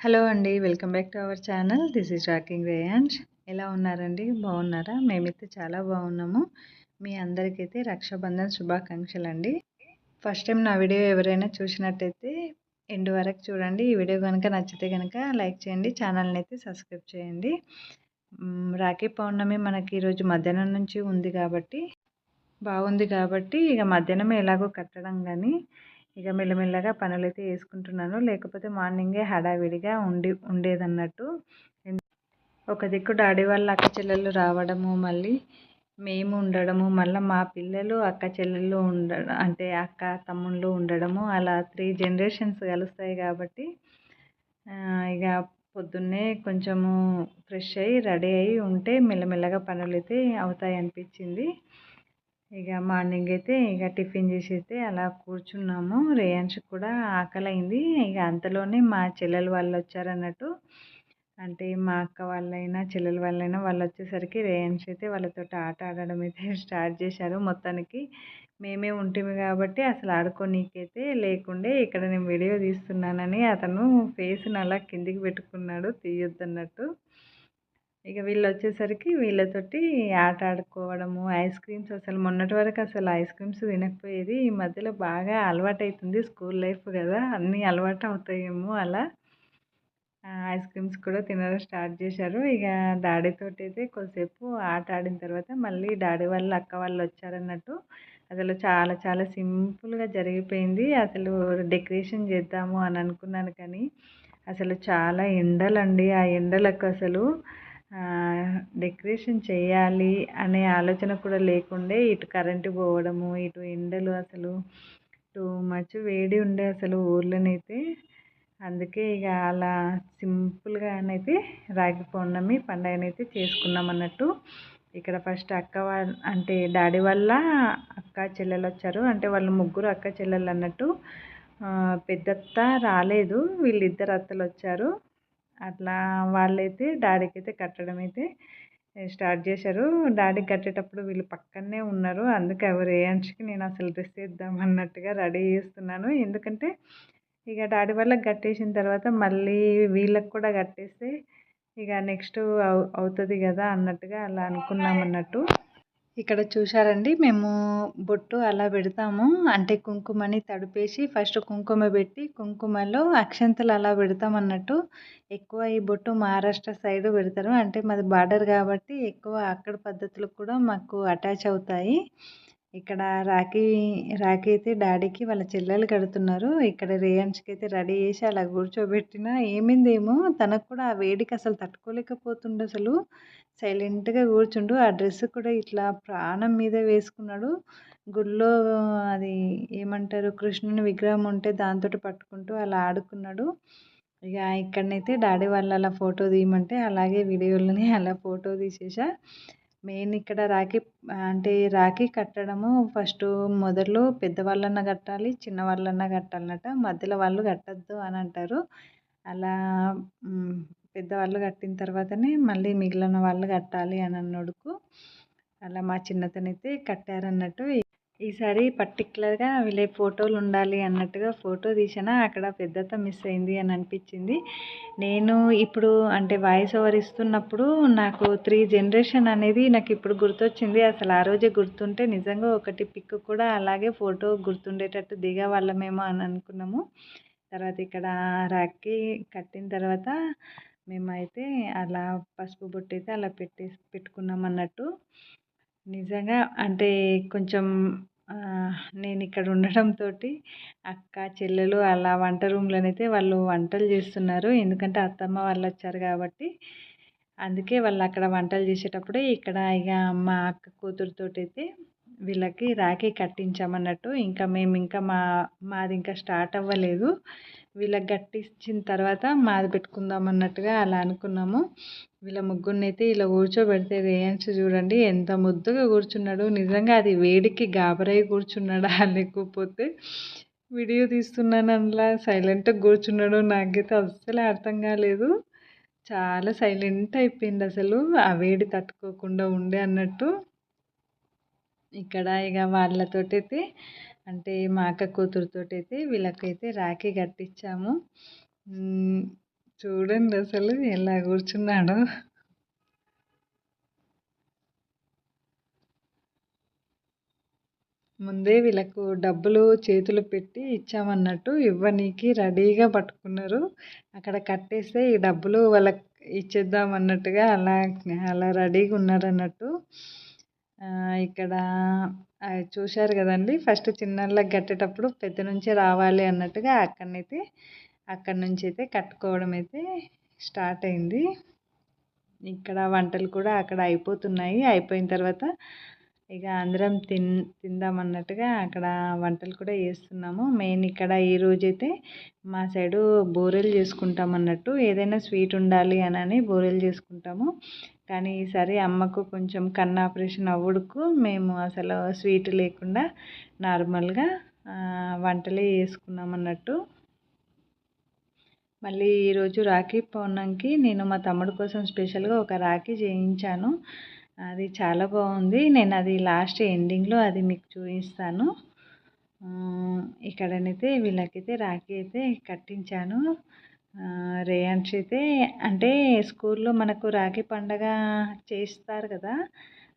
Hello అండి welcome back to our channel. This is rocking Rayans ఎలా ఉన్నారండి? బాగున్నారా? మేమైతే చాలా బాగున్నాము. మీ అందరికైతే రక్షాబంధన్ శుభాకాంక్షలు అండి ఫస్ట్ టైం నా వీడియో ఎవరైనా చూసినట్టయితే ఎండు వరకు చూడండి. ఈ వీడియో కనుక నచ్చితే కనుక లైక్ చేయండి ఛానల్ని అయితే సబ్స్క్రైబ్ చేయండి. రాఖీ పౌర్ణమి మనకి ఈరోజు మధ్యాహ్నం నుంచి ఉంది కాబట్టి బాగుంది కాబట్టి ఇక మధ్యాహ్నం ఎలాగో కట్టడం కానీ ఇక మెల్లమెల్లగా పనులైతే వేసుకుంటున్నాను లేకపోతే మార్నింగే హడావిడిగా ఉండి ఉండేదన్నట్టు. ఒక దిక్కు డాడీ వాళ్ళ అక్క చెల్లెళ్ళు రావడము మళ్ళీ మేము ఉండడము మళ్ళీ మా పిల్లలు అక్క చెల్లెళ్ళు ఉండడం అంటే అక్క తమ్ముళ్ళు ఉండడము అలా త్రీ జనరేషన్స్ కలుస్తాయి కాబట్టి ఇక పొద్దున్నే కొంచెము ఫ్రెష్ అయ్యి రెడీ అయ్యి ఉంటే మెల్లమెల్లగా పనులు అయితే అవుతాయి అనిపించింది ఇక మార్నింగ్ అయితే ఇక టిఫిన్ చేసి అయితే అలా కూర్చున్నాము. రేయాన్ష్ కూడా ఆకలి అయింది ఇక అంతలోనే మా చెల్లెలు వాళ్ళు వచ్చారన్నట్టు. అంటే మా అక్క వాళ్ళైనా చెల్లెల వాళ్ళైనా వాళ్ళు వచ్చేసరికి రేయాన్ష్ అయితే వాళ్ళతో ఆట ఆడడం అయితే స్టార్ట్ చేశారు మొత్తానికి. మేమే ఉంటుంది కాబట్టి అసలు ఆడుకోనీకైతే లేకుండే ఇక్కడ నేను వీడియో తీస్తున్నానని అతను ఫేస్ని అలా కిందికి పెట్టుకున్నాడు తీయొద్దన్నట్టు. ఇక వీళ్ళు వచ్చేసరికి వీళ్ళతోటి ఆట ఆడుకోవడము ఐస్ క్రీమ్స్ అసలు మొన్నటి వరకు అసలు ఐస్ క్రీమ్స్ తినకపోయేది. ఈ మధ్యలో బాగా అలవాటు అవుతుంది స్కూల్ లైఫ్ కదా అన్నీ అలవాటు అవుతాయేమో అలా ఐస్ క్రీమ్స్ కూడా తినడం స్టార్ట్ చేశారు. ఇక డాడీతో అయితే కొద్దిసేపు ఆట ఆడిన తర్వాత మళ్ళీ డాడీ వాళ్ళు అక్క వాళ్ళు వచ్చారన్నట్టు. అసలు చాలా చాలా సింపుల్గా జరిగిపోయింది. అసలు డెకరేషన్ చేద్దాము అని అనుకున్నాను కానీ అసలు చాలా ఎండలండి. ఆ ఎండలకు అసలు డెకరేషన్ చేయాలి అనే ఆలోచన కూడా లేకుండే ఇటు కరెంటు పోవడము ఇటు ఎండలు అసలు టూ మచ్ వేడి ఉండే అసలు ఊర్లోనైతే. అందుకే ఇక అలా సింపుల్గానైతే రాగి పౌర్ణమి పండగనైతే చేసుకున్నాం అన్నట్టు. ఇక్కడ ఫస్ట్ అక్క అంటే డాడీ వాళ్ళ అక్క చెల్లెలు వచ్చారు. అంటే వాళ్ళు ముగ్గురు అక్క చెల్లెలు అన్నట్టు. పెద్దత్త రాలేదు. వీళ్ళిద్దరు అత్తలు వచ్చారు. అట్లా వాళ్ళైతే డాడీకి అయితే కట్టడం అయితే స్టార్ట్ చేశారు. డాడీకి కట్టేటప్పుడు వీళ్ళు పక్కనే ఉన్నారు. అందుకే ఎవరు రేయాంష్కి నేను అసలు డ్రెస్ వేద్దాం అన్నట్టుగా రెడీ చేస్తున్నాను. ఎందుకంటే ఇక డాడీ వాళ్ళకి కట్టేసిన తర్వాత మళ్ళీ వీళ్ళకి కూడా కట్టేస్తే ఇక నెక్స్ట్ అవుతుంది కదా అన్నట్టుగా అలా అనుకున్నాం అన్నట్టు ఇక్కడ చూశారండి మేము బొట్టు అలా పెడతాము. అంటే కుంకుమని తడిపేసి ఫస్ట్ కుంకుమ పెట్టి కుంకుమలో అక్షంతలు అలా పెడతాం అన్నట్టు ఎక్కువ ఈ బొట్టు మహారాష్ట్ర సైడ్ పెడతారు. అంటే మాది బార్డర్ కాబట్టి ఎక్కువ అక్కడ పద్ధతులు కూడా మాకు అటాచ్ అవుతాయి. ఇక్కడ రాఖీ రాఖీ అయితే డాడీకి వాళ్ళ చెల్లెలు కడుతున్నారు. ఇక్కడ రేయన్స్కి అయితే రెడీ చేసి అలా కూర్చోబెట్టిన ఏమైందేమో తనకు కూడా ఆ వేడికి అసలు తట్టుకోలేకపోతుండు అసలు. సైలెంట్గా కూర్చుండు. ఆ డ్రెస్ కూడా ఇట్లా ప్రాణం మీద వేసుకున్నాడు. గుళ్ళో అది ఏమంటారు కృష్ణుని విగ్రహం ఉంటే దాంతో పట్టుకుంటూ అలా ఆడుకున్నాడు. ఇక ఇక్కడనైతే డాడీ వాళ్ళు అలా ఫోటో తీయమంటే అలాగే వీడియోలని అలా ఫోటో తీసేసా మెయిన్ ఇక్కడ రాఖీ అంటే రాఖీ కట్టడము ఫస్ట్ మొదలు పెద్దవాళ్ళన్నా కట్టాలి చిన్నవాళ్ళన్నా కట్టాలన్నట. మధ్యలో వాళ్ళు కట్టద్దు అని అంటారు. అలా పెద్దవాళ్ళు కట్టిన తర్వాతనే మళ్ళీ మిగిలిన వాళ్ళు కట్టాలి అని అన్నడుకు. అలా మా చిన్నతనైతే కట్టారన్నట్టు ఈసారి పర్టికులర్గా వీళ్ళ ఫోటోలు ఉండాలి అన్నట్టుగా ఫోటో తీసినా అక్కడ పెద్దత మిస్ అయింది అని అనిపించింది. నేను ఇప్పుడు అంటే వాయిస్ ఓవర్ ఇస్తున్నప్పుడు నాకు త్రీ జనరేషన్ అనేది నాకు ఇప్పుడు గుర్తొచ్చింది. అసలు ఆ రోజే గుర్తుంటే నిజంగా ఒకటి పిక్ కూడా అలాగే ఫోటో గుర్తుండేటట్టు దిగవాళ్ళమేమో అని అనుకున్నాము. తర్వాత ఇక్కడ రాక్కి కట్టిన తర్వాత మేమైతే అలా పసుపు బొట్టు అయితే అలా పెట్టే పెట్టుకున్నాం అన్నట్టు నిజంగా అంటే కొంచెం నేను ఇక్కడ ఉండడంతో అక్క చెల్లెలు అలా వంట రూమ్లోనైతే వాళ్ళు వంటలు చేస్తున్నారు. ఎందుకంటే అత్తమ్మ వాళ్ళు వచ్చారు కాబట్టి అందుకే వాళ్ళు అక్కడ వంటలు చేసేటప్పుడే ఇక్కడ ఇక మా అక్క కూతురుతోటి అయితే వీళ్ళకి రాఖీ కట్టించామన్నట్టు. ఇంకా మేము ఇంకా మా మాది ఇంకా స్టార్ట్ అవ్వలేదు. వీళ్ళకి కట్టించిన తర్వాత మాది పెట్టుకుందాం అన్నట్టుగా అలా అనుకున్నాము. వీళ్ళ ముగ్గురినైతే ఇలా కూర్చోబెడితే రేయన్స్ చూడండి ఎంత ముద్దుగా కూర్చున్నాడు. నిజంగా అది వేడికి గాబరై కూర్చున్నాడా లేకపోతే వీడియో తీస్తున్నాను అందులో సైలెంట్గా కూర్చున్నాడు నాకైతే అస్సలు అర్థం కాలేదు. చాలా సైలెంట్ అయిపోయింది అసలు ఆ వేడి తట్టుకోకుండా ఉండే అన్నట్టు. ఇక్కడ ఇక వాళ్ళతోటైతే అంటే మా అక్క కూతురుతోటైతే వీళ్ళకైతే రాఖీ కట్టించాము. చూడండి అసలు ఎలా కూర్చున్నాడు. ముందే వీళ్ళకు డబ్బులు చేతులు పెట్టి ఇచ్చామన్నట్టు ఇవ్వనీకి రెడీగా పట్టుకున్నారు. అక్కడ కట్టేస్తే ఈ డబ్బులు వాళ్ళకి ఇచ్చేద్దాం అన్నట్టుగా అలా అలా రెడీగా ఉన్నారన్నట్టు. ఇక్కడ చూశారు కదండి ఫస్ట్ చిన్నళ్ళకి కట్టేటప్పుడు పెద్ద నుంచే రావాలి అన్నట్టుగా అక్కడనైతే అక్కడి నుంచి అయితే కట్టుకోవడం అయితే స్టార్ట్ అయింది. ఇక్కడ వంటలు కూడా అక్కడ అయిపోతున్నాయి. అయిపోయిన తర్వాత ఇక అందరం తిన్ తిందామన్నట్టుగా అక్కడ వంటలు కూడా చేస్తున్నాము. మెయిన్ ఇక్కడ ఈరోజైతే మా సైడు బూరెలు చేసుకుంటాం అన్నట్టు. ఏదైనా స్వీట్ ఉండాలి అని అని బూరెలు చేసుకుంటాము. కానీ ఈసారి అమ్మకు కొంచెం కన్ను ఆపరేషన్ అవ్వడుకు. మేము అసలు స్వీట్ లేకుండా నార్మల్గా వంటలే చేసుకున్నాం అన్నట్టు. మళ్ళీ ఈరోజు రాఖీ పౌర్ణంకి నేను మా తమ్ముడు కోసం స్పెషల్గా ఒక రాఖీ చేయించాను. అది చాలా బాగుంది. నేను అది లాస్ట్ ఎండింగ్లో అది మీకు చూపిస్తాను. ఇక్కడనైతే వీళ్ళకైతే రాఖీ అయితే కట్టించాను. రేయాన్స్ అయితే అంటే స్కూల్లో మనకు రాఖీ పండగ చేస్తారు కదా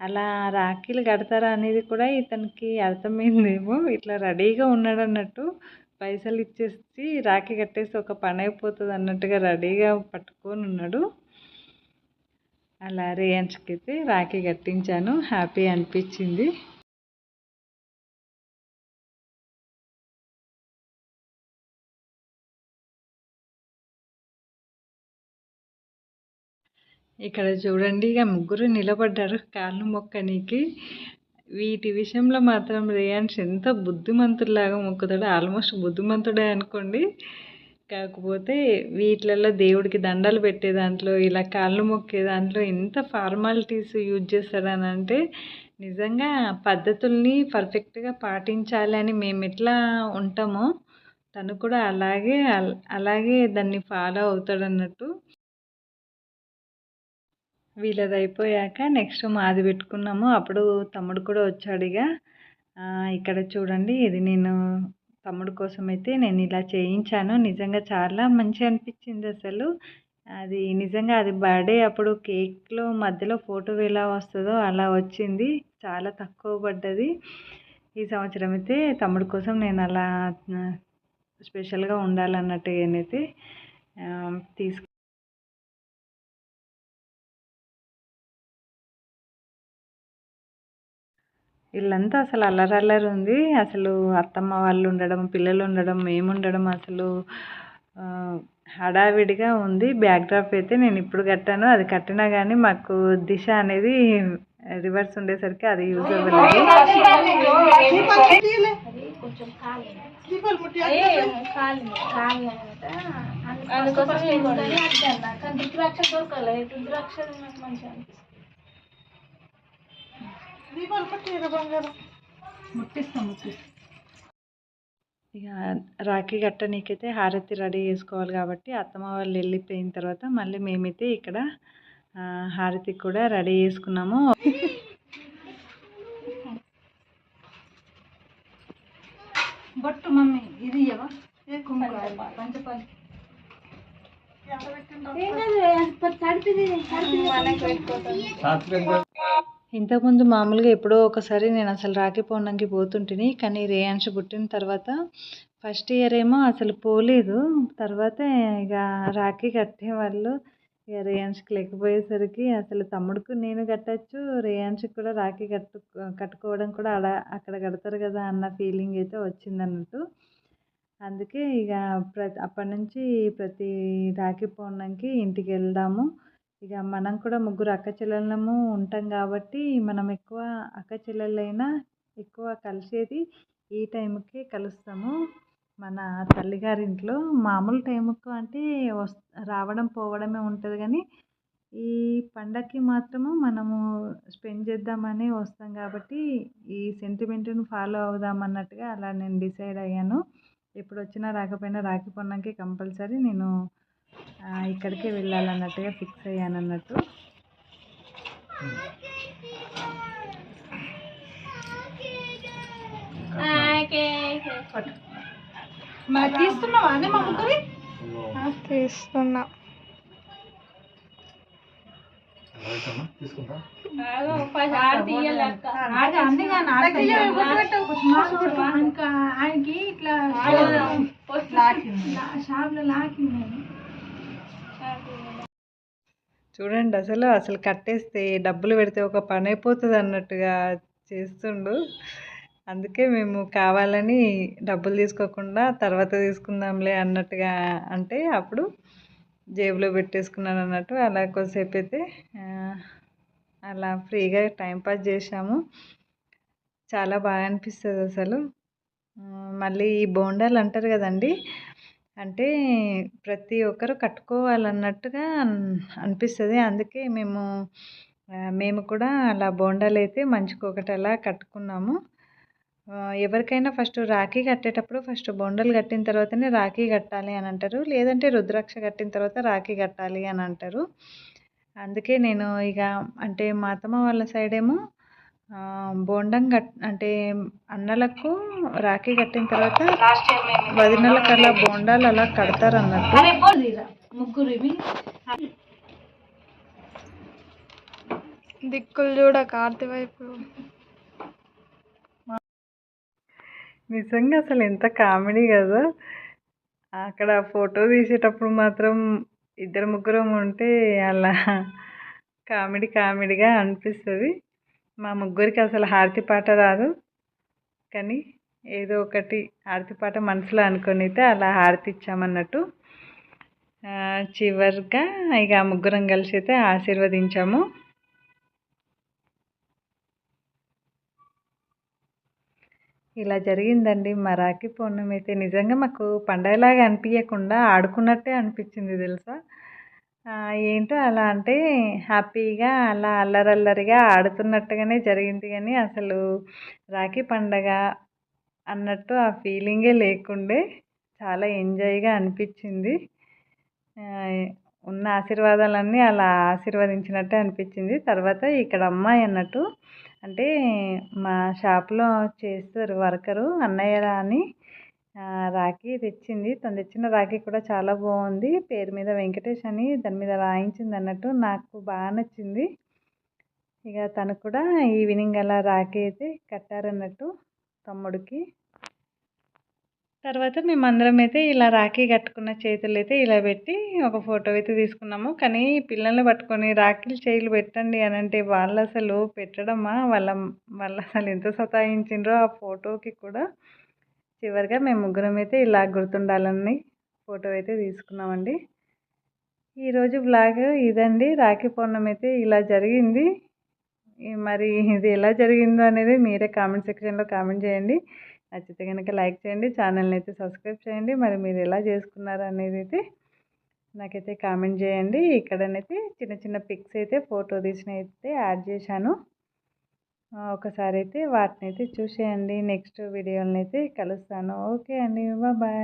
అలా రాఖీలు కడతారా అనేది కూడా ఇతనికి అర్థమైందేమో. ఇట్లా రెడీగా ఉన్నాడు అన్నట్టు పైసలు ఇచ్చేసి రాఖీ కట్టేసి ఒక పని అయిపోతుంది అన్నట్టుగా రెడీగా పట్టుకొని ఉన్నాడు అలా రేయాన్స్కి అయితే రాఖీ కట్టించాను. హ్యాపీ అనిపించింది. ఇక్కడ చూడండి ఇక ముగ్గురు నిలబడ్డారు. కాళ్ళు మొక్కనికి వీటి విషయంలో మాత్రం రియాన్స్ ఎంత బుద్ధిమంతుడిలాగా మొక్కుతాడు ఆల్మోస్ట్ బుద్ధిమంతుడే అనుకోండి. కాకపోతే వీటిలలో దేవుడికి దండలు పెట్టే దాంట్లో ఇలా కాళ్ళు మొక్కే దాంట్లో ఎంత ఫార్మాలిటీస్ యూజ్ చేస్తాడని అంటే నిజంగా పద్ధతుల్ని పర్ఫెక్ట్గా పాటించాలి అని మేము ఎట్లా ఉంటామో తను కూడా అలాగే అలాగే దాన్ని ఫాలో అవుతాడన్నట్టు. వీళ్ళది అయిపోయాక నెక్స్ట్ మాది పెట్టుకున్నాము. అప్పుడు తమ్ముడు కూడా వచ్చాడు ఇక ఇక్కడ చూడండి ఇది నేను తమ్ముడు కోసం అయితే నేను ఇలా చేయించాను. నిజంగా చాలా మంచిగా అనిపించింది అసలు. అది నిజంగా అది బర్త్డే అప్పుడు కేక్లో మధ్యలో ఫోటో ఎలా వస్తుందో అలా వచ్చింది. చాలా తక్కువ పడ్డది. ఈ సంవత్సరం అయితే తమ్ముడు కోసం నేను అలా స్పెషల్గా ఉండాలన్నట్టు అయితే తీసుకు ఇల్లంతా అసలు అల్లరల్లరి ఉంది. అసలు అత్తమ్మ వాళ్ళు ఉండడం పిల్లలు ఉండడం మేము ఉండడం అసలు హడావిడిగా ఉంది. బ్యాక్డ్రాప్ అయితే నేను ఇప్పుడు కట్టాను. అది కట్టినా కానీ మాకు దిశ అనేది రివర్స్ ఉండేసరికి అది యూజ్ అవ్వలేదు. ఇక రాఖీ కట్టనీకైతే హారతి రెడీ చేసుకోవాలి కాబట్టి అత్తమ్మ వాళ్ళు వెళ్ళిపోయిన తర్వాత మళ్ళీ మేమైతే ఇక్కడ హారతి కూడా రెడీ చేసుకున్నాము. బొట్టు మమ్మీ ఇది పంచపాలి. ఇంతకుముందు మామూలుగా ఎప్పుడో ఒకసారి నేను అసలు రాఖీ పౌర్ణమికి పోతుంటిని కానీ రేయాన్ష్ పుట్టిన తర్వాత ఫస్ట్ ఇయర్ ఏమో అసలు పోలేదు. తర్వాత ఇక రాఖీ కట్టేవాళ్ళు ఇక రేయాన్ష్కి లేకపోయేసరికి అసలు తమ్ముడికి నేను కట్టచ్చు రేయాన్ష్కి కూడా రాఖీ కట్టు కట్టుకోవడం కూడా అలా అక్కడ కడతారు కదా అన్న ఫీలింగ్ అయితే వచ్చింది అన్నట్టు అందుకే ఇక ప్రతి అప్పటి నుంచి ప్రతి రాఖీ పౌర్ణమికి ఇంటికి వెళ్దాము. ఇక మనం కూడా ముగ్గురు అక్క చెల్లెళ్ళము ఉంటాం కాబట్టి మనం ఎక్కువ అక్క చెల్లెళ్ళైనా ఎక్కువ కలిసేది ఈ టైంకే కలుస్తాము. మన తల్లిగారింట్లో మామూలు టైంకు అంటే వస్ రావడం పోవడమే ఉంటుంది కానీ ఈ పండగకి మాత్రము మనము స్పెండ్ చేద్దామని వస్తాం కాబట్టి ఈ సెంటిమెంట్ని ఫాలో అవుదాం అన్నట్టుగా అలా నేను డిసైడ్ అయ్యాను. ఎప్పుడు వచ్చినా రాకపోయినా రాఖీ పండగకి కంపల్సరీ నేను ఇక్కడికే వెళ్ళాలన్నట్టుగా ఫిక్స్ అయ్యాను అన్నట్టు తీస్తున్నా. ఇంకా ఆయనకి ఇట్లా షాప్లో లాకింది. చూడండి అసలు అసలు కట్టేస్తే డబ్బులు పెడితే ఒక పని అయిపోతుంది అన్నట్టుగా చేస్తుండు. అందుకే మేము కావాలని డబ్బులు తీసుకోకుండా తర్వాత తీసుకుందాంలే అన్నట్టుగా అంటే అప్పుడు జేబులో పెట్టేసుకున్నాను అన్నట్టు అలా కొద్దిసేపు అయితే అలా ఫ్రీగా టైంపాస్ చేసాము చాలా బాగా అనిపిస్తుంది అసలు. మళ్ళీ ఈ బోండాలు అంటారు కదండి అంటే ప్రతి ఒక్కరు కట్టుకోవాలన్నట్టుగా అనిపిస్తుంది. అందుకే మేము మేము కూడా అలా బోండాలు అయితే మంచుకొకటి అలా కట్టుకున్నాము ఎవరికైనా ఫస్ట్ రాఖీ కట్టేటప్పుడు ఫస్ట్ బొండలు కట్టిన తర్వాతనే రాఖీ కట్టాలి అని అంటారు. లేదంటే రుద్రాక్ష కట్టిన తర్వాత రాఖీ కట్టాలి అని అంటారు. అందుకే నేను ఇక అంటే మా అత్తమ్మ వాళ్ళ సైడ్ ఏమో బోండం కట్ అంటే అన్నలకు రాఖీ కట్టిన తర్వాత వదినలకు అలా బోండాలు అలా కడతారు అన్నట్టు దిక్కులు చూడ కార్తీ వైపు. నిజంగా అసలు ఎంత కామెడీ కదా. అక్కడ ఫోటో తీసేటప్పుడు మాత్రం ఇద్దరు ముగ్గురం ఉంటే అలా కామెడీ కామెడీగా అనిపిస్తుంది. మా ముగ్గురికి అసలు హారతి పాట రాదు. కానీ ఏదో ఒకటి హారతి పాట మనసులో అనుకొని అయితే అలా హారతి ఇచ్చామన్నట్టు. చివరిగా ఇక ముగ్గురం కలిసి అయితే ఆశీర్వదించాము. ఇలా జరిగిందండి. మా రాఖీ పౌర్ణమి అయితే నిజంగా మాకు పండగలాగా అనిపించకుండా ఆడుకున్నట్టే అనిపించింది తెలుసా? ఏంటో అలా అంటే హ్యాపీగా అలా అల్లరల్లరిగా ఆడుతున్నట్టుగానే జరిగింది కానీ అసలు రాఖీ పండగ అన్నట్టు ఆ ఫీలింగే లేకుండే చాలా ఎంజాయ్గా అనిపించింది. ఉన్న ఆశీర్వాదాలన్నీ అలా ఆశీర్వదించినట్టే అనిపించింది. తర్వాత ఇక్కడ అమ్మాయి అన్నట్టు అంటే మా షాప్లో చేస్తారు వర్కరు అన్నయ్య అని రాఖీ తెచ్చింది. తను తెచ్చిన రాఖీ కూడా చాలా బాగుంది. పేరు మీద వెంకటేష్ అని దాని మీద రాయించింది అన్నట్టు నాకు బాగా నచ్చింది. ఇక తను కూడా ఈవినింగ్ అలా రాఖీ అయితే కట్టారన్నట్టు తమ్ముడికి. తర్వాత మేమందరం అయితే ఇలా రాఖీ కట్టుకున్న చేతులు అయితే ఇలా పెట్టి ఒక ఫోటో అయితే తీసుకున్నాము. కానీ పిల్లల్ని పట్టుకొని రాఖీలు చేతులు పెట్టండి అని అంటే వాళ్ళు అసలు పెట్టడమా? వాళ్ళ వాళ్ళు అసలు ఎంత సతాయించిండ్రో ఆ ఫోటోకి కూడా. చివరిగా మేము ముగ్గురం అయితే ఇలా గుర్తుండాలని ఫోటో అయితే తీసుకున్నామండి. ఈరోజు బ్లాగ్ ఇదండి. రాఖీ పౌర్ణమి అయితే ఇలా జరిగింది. మరి ఇది ఎలా జరిగిందో అనేది మీరే కామెంట్ సెక్షన్లో కామెంట్ చేయండి. నచ్చితే కనుక లైక్ చేయండి. ఛానల్ని అయితే సబ్స్క్రైబ్ చేయండి. మరి మీరు ఎలా చేసుకున్నారు అనేది అయితే నాకైతే కామెంట్ చేయండి. ఇక్కడనైతే చిన్న చిన్న పిక్స్ అయితే ఫోటో తీసిన అయితే యాడ్ చేశాను. ఒకసారి అయితే వాటిని అయితే చూసేయండి. నెక్స్ట్ వీడియోలని అయితే కలుస్తాను. ఓకే అండి. బాయ్.